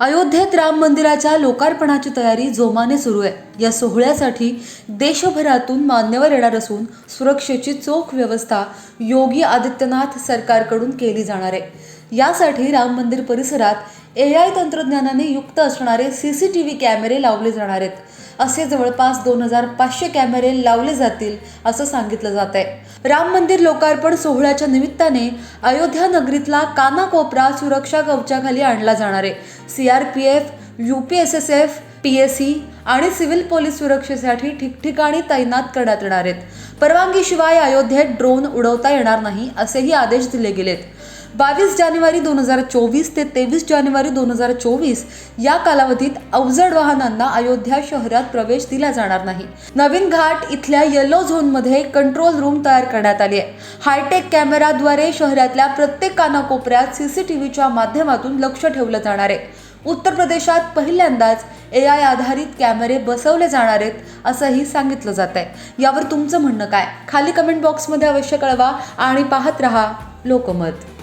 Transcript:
अयोध्येत राम मंदिराच्या लोकार्पणाची तयारी जोमाने सुरू आहे. या सोहळ्यासाठी देशभरातून मान्यवर येणार असून सुरक्षेची चोख व्यवस्था योगी आदित्यनाथ सरकारकडून केली जाणार आहे. यासाठी राम मंदिर परिसरात ए आय तंत्रज्ञानाने युक्त असणारे सी सी टी व्ही कॅमेरे लावले जाणार आहेत. असे जवळपास दोन हजार पाचशे कॅमेरे लावले जातील असं सांगितलं जात आहे राम मंदिर लोकार्पण सोहळ्याच्या निमित्ताने अयोध्या नगरीतला कानाकोपरा सुरक्षा कवचाखाली आणला जाणार आहे. C R P F U P S S F P S C आणि सिव्हिल पोलीस सुरक्षेसाठी ठिकठिकाणी तैनात करण्यात येणार आहेत. परवानगीशिवाय अयोध्येत ड्रोन उडवता येणार नाही असेही आदेश दिले गेलेत. बावीस जानेवारी दोन हजार चोवीस ते तेवीस जानेवारी दोन हजार चोवीस या कालावधीत अवजड वाहनांना अयोध्या शहरात प्रवेश दिला जाणार नाही. नवीन घाट इथल्या येलो झोनमध्ये कंट्रोल रूम तयार करण्यात आली आहे. हायटेक कॅमेराद्वारे शहरातल्या प्रत्येक कानाकोपऱ्यात सीसीटीव्हीच्या माध्यमातून लक्ष ठेवलं जाणार आहे. उत्तर प्रदेशात पहिल्यांदाच ए आय आधारित कॅमेरे बसवले जाणार आहेत असंही सांगितलं जात आहे यावर तुमचं म्हणणं काय? खाली कमेंट बॉक्समध्ये अवश्य कळवा आणि पाहत रहा लोकमत.